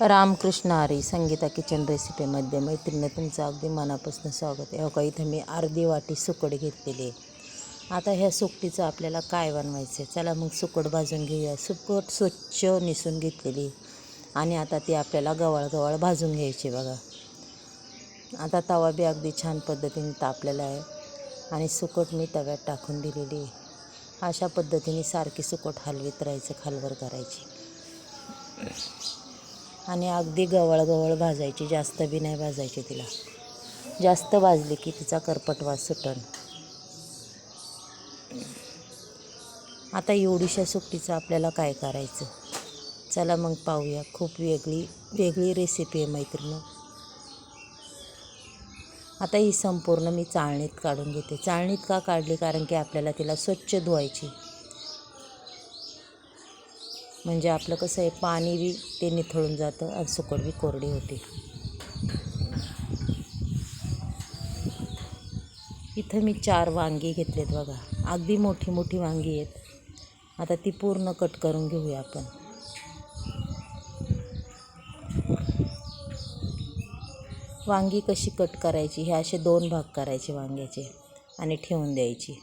Ramakrishna Hari Sangeeta kitchen रेसिपीमध्ये मैत्रिणी तुमचं अगदी मनापासून स्वागत आहे. हो का इथं मी अर्धी वाटी सुकट घेतलेली आहे. आता ह्या सुकटीचं आपल्याला काय बनवायचं आहे चला मग सुकट भाजून घेऊया. सुकट स्वच्छ निसून घेतलेली आणि आता ती आपल्याला गवाळ गवाळ भाजून घ्यायची बघा. आता तवा बी अगदी छान पद्धतीने तापलेला आहे. आणि सुकट मी तव्यात टाकून दिलेली अशा पद्धतीने सारखी सुकट हलवीत राहायचं खालवर करायची. आणि अगदी गवळ गवळ भाजायची जास्त बी नाही भाजायची तिला. जास्त भाजली की तिचा करपटवास सुटन. सुटण आता एवढीशा सुट्टीचं आपल्याला काय करायचं? चला मग पाहूया. खूप वेगळी वेगळी रेसिपी आहे मैत्रिणी. आता ही संपूर्ण मी चाळणीत काढून घेते. चाळणीत का काढली? कारण की आपल्याला तिला स्वच्छ धुवायची. म्हणजे आपलं कसं आहे पाणी बी ते निथळून जातं आणि सुकट बी कोरडी होते. इथं मी चार वांगी घेतलेत बघा. अगदी मोठी मोठी वांगी आहेत. आता ती पूर्ण कट करून घेऊया आपण. वांगी कशी कट करायची? हे असे दोन भाग करायचे वांग्याचे आणि ठेवून द्यायची.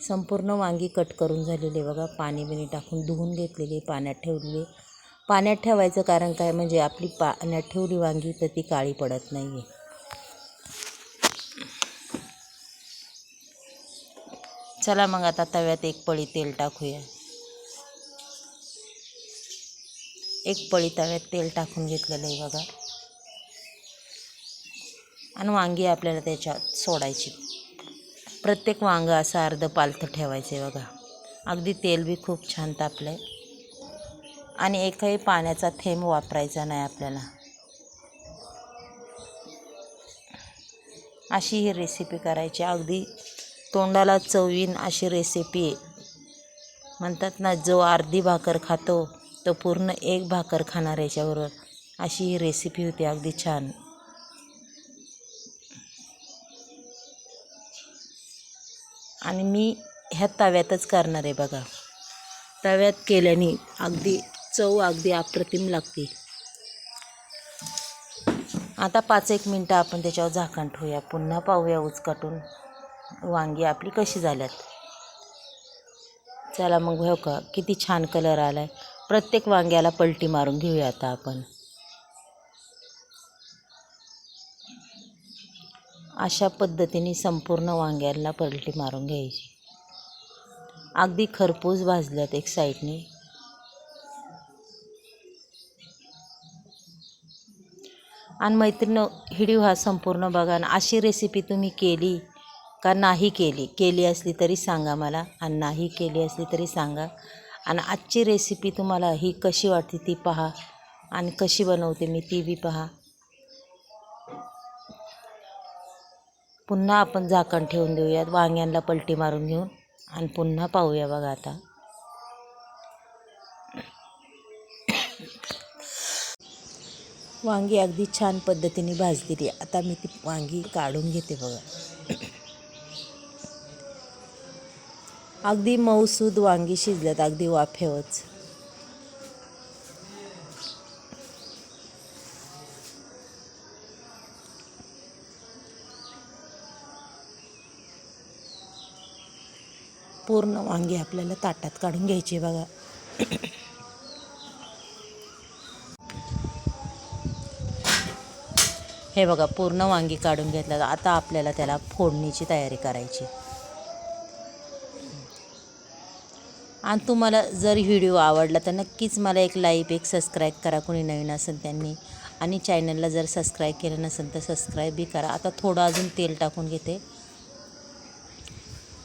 संपूर्ण वांगी कट करून झालेली बघा. पाणी बिणी टाकून धुवून घेतलेली पाण्यात ठेवलेली पाण्यात ठेवायचं कारण काय म्हणजे आपली पाण्यात ठेवली वांगी तर ती काळी पडत नाही आहे चला मग आता तव्यात एक पळी तेल टाकूया. एक पळी तव्यात तेल टाकून घेतलेलं आहे बघा. आणि वांगी आपल्याला त्याच्यात सोडायची. प्रत्येक वांगं असं अर्धं पालथं ठेवायचं आहे बघा. अगदी तेल बी खूप छान तापलं आहे आणि एकही पाण्याचा थेंब वापरायचा नाही आपल्याला. अशी ही रेसिपी करायची. अगदी तोंडाला चवीन अशी रेसिपी आहे. म्हणतात ना जो अर्धी भाकर खातो तो पूर्ण एक भाकर खाणार याच्याबरोबर. अशी ही रेसिपी होती. अगदी छान. आणि मी ह्या तव्यातच करणार आहे बघा. तव्यात केल्याने अगदी चव अगदी अप्रतिम लागते. आता पाच एक मिनटं आपण त्याच्यावर झाकण ठेवूया. पुन्हा पाहूया उचकाटून वांगी आपली कशी झाल्यात. चला मग हो का किती छान कलर आला आहे प्रत्येक वांग्याला पलटी मारून घेऊया आता आपण. अशा पद्धतीने संपूर्ण वांग्याला पलटी मारून घ्यायची. अगदी खरपूस भाजल्यात एक साईडने. आणि मैत्रिणी हिडी हा संपूर्ण बघा. आणि अशी रेसिपी तुम्ही केली का नाही केली? केली असली तरी सांगा मला. आणि नाही केली असली तरी सांगा. आणि आजची रेसिपी तुम्हाला ही कशी वाटते ती पहा. आणि कशी बनवते मी ती बी पहा. पुन्हा आपण झाकण ठेवून देऊयात. वांग्यांना पलटी मारून घेऊन. आणि पुन्हा पाहूया बघा आता. वांगी अगदी छान पद्धतीने भाजलेली आता मी ती वांगी काढून घेते बघा. अगदी मऊसूद वांगी शिजल्यात. अगदी वाफेवच. पूर्ण वांगी आपल्याला ताटात काढून घ्यायची बघा. हे बघा पूर्ण वांगी काढून घेतलं आता आपल्याला त्याला फोडणीची तयारी करायची आणि तुम्हाला जर व्हिडिओ आवडला तर नक्कीच मला एक लाईक एक सबस्क्राईब करा कोणी नवीन असेल त्यांनी. आणि चॅनलला जर सबस्क्राईब केलं नसेल तर सबस्क्राईबही करा. आता थोडं अजून तेल टाकून घेते.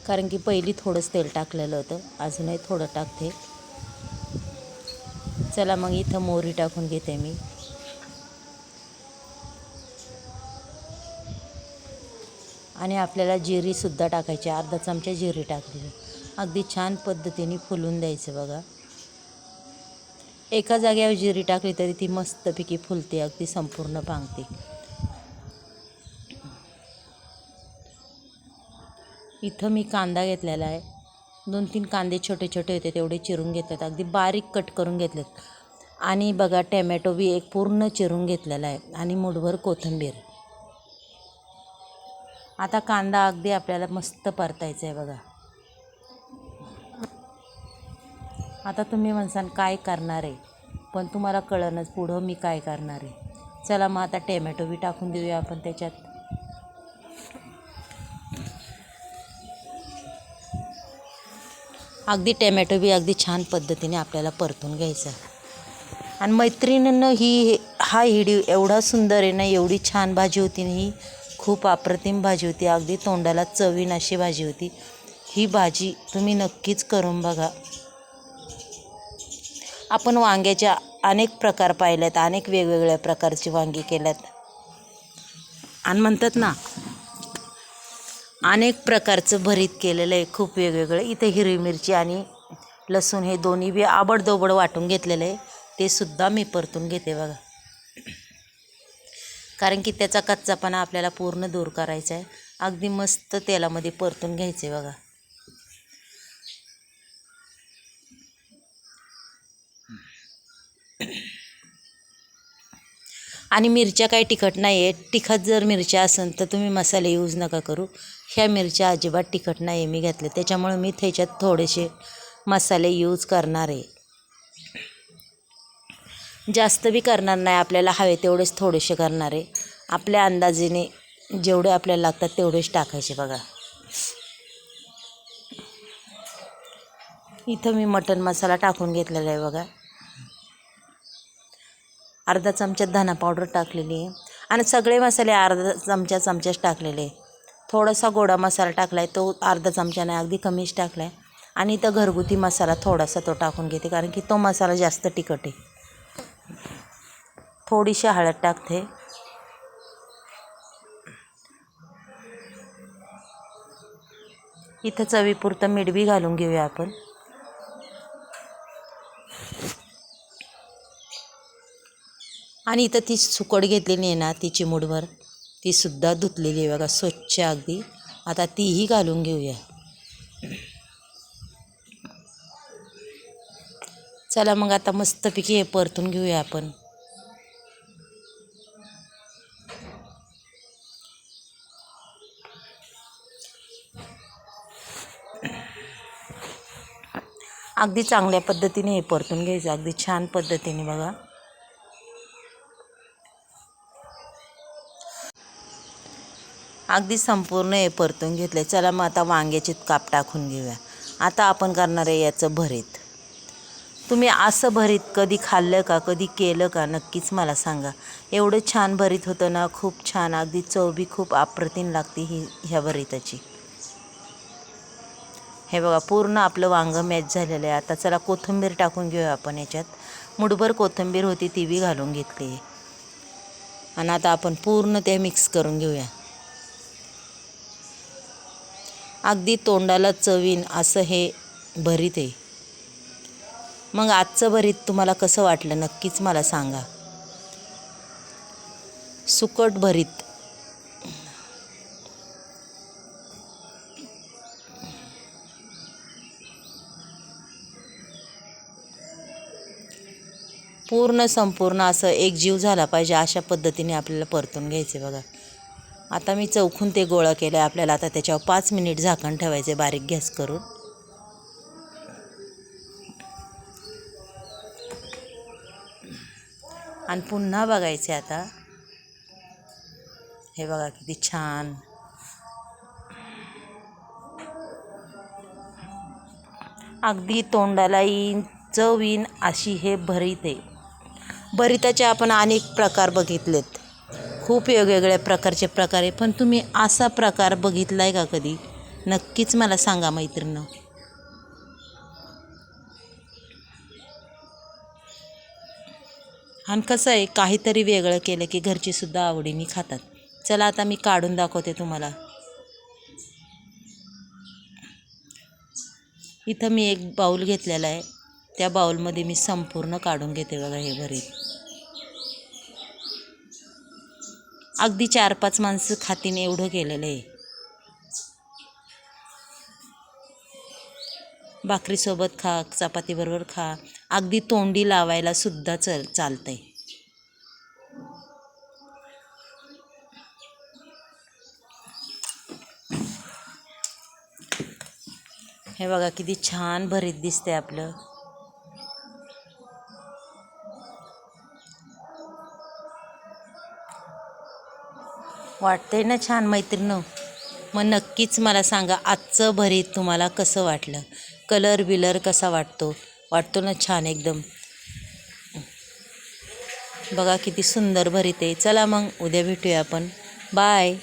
कारण की पहिली थोडंच तेल टाकलेलं होतं. अजूनही थोडं टाकते. चला मग इथं मोहरी टाकून घेते मी. आणि आपल्याला जिरीसुद्धा टाकायची अर्धा चमचा जिरी टाकली अगदी छान पद्धतीने फुलून द्यायचं बघा. एका जाग्यावर जिरी टाकली तरी ती मस्तपैकी फुलते. अगदी संपूर्ण पांगते. इथं मी कांदा घेतलेला आहे. दोन तीन कांदे छोटे छोटे होते तेवढे चिरून घेतलेत. अगदी बारीक कट करून घेतलेत. आणि बघा टॅमॅटो बी एक पूर्ण चिरून घेतलेला आहे आणि मुठभर कोथिंबीर. आता कांदा अगदी आपल्याला मस्त परतायचा आहे बघा. आता तुम्ही म्हणसान काय करणार आहे? पण तुम्हाला कळणच पुढं मी काय करणार आहे. चला मग आता टॅमॅटो बी टाकून देऊया आपण त्याच्यात. अगदी टॅमॅटो बी अगदी छान पद्धतीने आपल्याला परतून घ्यायचा आणि मैत्रिणीनं ही हा हिडी एवढा सुंदर आहे ना एवढी छान भाजी होती ना ही खूप अप्रतिम भाजी होती. अगदी तोंडाला चवीन अशी भाजी होती. ही भाजी तुम्ही नक्कीच करून बघा. आपण वांग्याच्या अनेक प्रकार पाहिलेत अनेक वेगवेगळ्या प्रकारची वांगी केल्यात. आणि म्हणतात ना अनेक प्रकारचं भरीत केलेलं आहे खूप वेगवेगळं. इथे हिरवी मिरची आणि लसूण हे दोन्ही बी आबडदोबड वाटून घेतलेलं आहे. ते सुद्धा मी परतून घेते बघा. कारण की त्याचा कच्चापणा आपल्याला पूर्ण दूर करायचा आहे. अगदी मस्त तेलामध्ये परतून घ्यायचे बघा. आणि मिरच्या काही तिखट नाही आहे तिखट जर मिरच्या असेल तर तुम्ही मसाले यूज नका करू. ह्या मिरच्या अजिबात तिखट नाही आहे. मी घातले. त्याच्यामुळे मी त्याच्यात थोडेसे मसाले यूज करणार आहे. जास्त बी करणार नाही. आपल्याला हवे तेवढेच थोडेसे करणार आहे. आपल्या अंदाजेने जेवढे आपल्याला लागतात तेवढेच टाकायचे बघा. इथं मी मटन मसाला टाकून घेतलेला आहे बघा. अर्धा चमचा धना पावडर टाकलेली आहे. आणि सगळे मसाले अर्धा चमचा चमचाच टाकलेले आहे. थोडासा गोडा मसाला टाकला आहे तो अर्धा चमच्याने अगदी कमीच टाकला आहे आणि इथं घरगुती मसाला थोडासा तो टाकून घेते कारण की तो मसाला जास्त तिखट आहे. थोडीशी हळद टाकते. इथं चवीपुरतं मीठ बी घालून घेऊया आपण. आणि इथं ती सुकट घेतलेली आहे ना ती चिमूटभर ती सुद्धा धुतलेली आहे बघा स्वच्छ अगदी. आता तीही घालून घेऊया. चला मग आता मस्तपैकी हे परतून घेऊया आपण. अगदी चांगल्या पद्धतीने हे परतून घ्यायचं अगदी छान पद्धतीने बघा. अगदी संपूर्ण हे परतून घेतले चला मग आता वांग्याचे काप टाकून घेऊया. आता आपण करणार आहे याचं भरीत. तुम्ही असं भरीत कधी खाल्लं का कधी केलं का नक्कीच मला सांगा. एवढं छान भरीत होतं ना खूप छान. अगदी चवबी खूप अप्रतिम लागते ही ह्या भरीताची. हे बघा पूर्ण आपलं वांगं मॅच झालेलं आहे. आता चला कोथिंबीर टाकून घेऊया आपण याच्यात. मुठभर कोथिंबीर होती ती बी घालून घेतली आहे. आणि आता आपण पूर्ण ते मिक्स करून घेऊया. अगदी तोंडाला चवीन असं हे भरीत आहे. मग आजचं भरीत तुम्हाला कसं वाटलं? नक्कीच मला सांगा. सुकट भरीत. पूर्ण संपूर्ण असं एक जीव झाला पाहिजे अशा पद्धतीने आपल्याला परतून घ्यायचे बघा. आता मी चौखून ते गोळा केलं आहे आपल्याला. आता त्याच्यावर पाच मिनिट झाकण ठेवायचे बारीक गॅस करून. आणि पुन्हा बघायचे आता. हे बघा किती छान. अगदी तोंडाला येईन चव येईन अशी हे भरीत आहे. भरिताचे आपण अनेक प्रकार बघितलेत. खूप वेगवेगळ्या प्रकारचे प्रकार आहे. पण तुम्ही असा प्रकार बघितला आहे का कधी? नक्कीच मला सांगा मैत्रिणं आणि कसं आहे काहीतरी वेगळं केलं की घरचीसुद्धा आवडीने खातात. चला आता मी काढून दाखवते तुम्हाला. इथं मी एक बाऊल घेतलेला आहे. त्या बाऊलमध्ये मी संपूर्ण काढून घेते बघा हे भरीत. अगदी चार पाच माणसं खातीने एवढं केलेलं आहे. भाकरीसोबत खा चपातीबरोबर खा. अगदी तोंडी लावायला सुद्धा चल चालतंय. हे बघा किती छान भरीत दिसते आपलं. वाटतंय ना छान मैत्रिणं? मग नक्कीच मला सांगा आजचं भरीत तुम्हाला कसं वाटलं? कलर बिलर कसा वाटतो? वाटतो ना छान एकदम? बघा किती सुंदर भरीत आहे. चला मग उद्या भेटूया आपण. बाय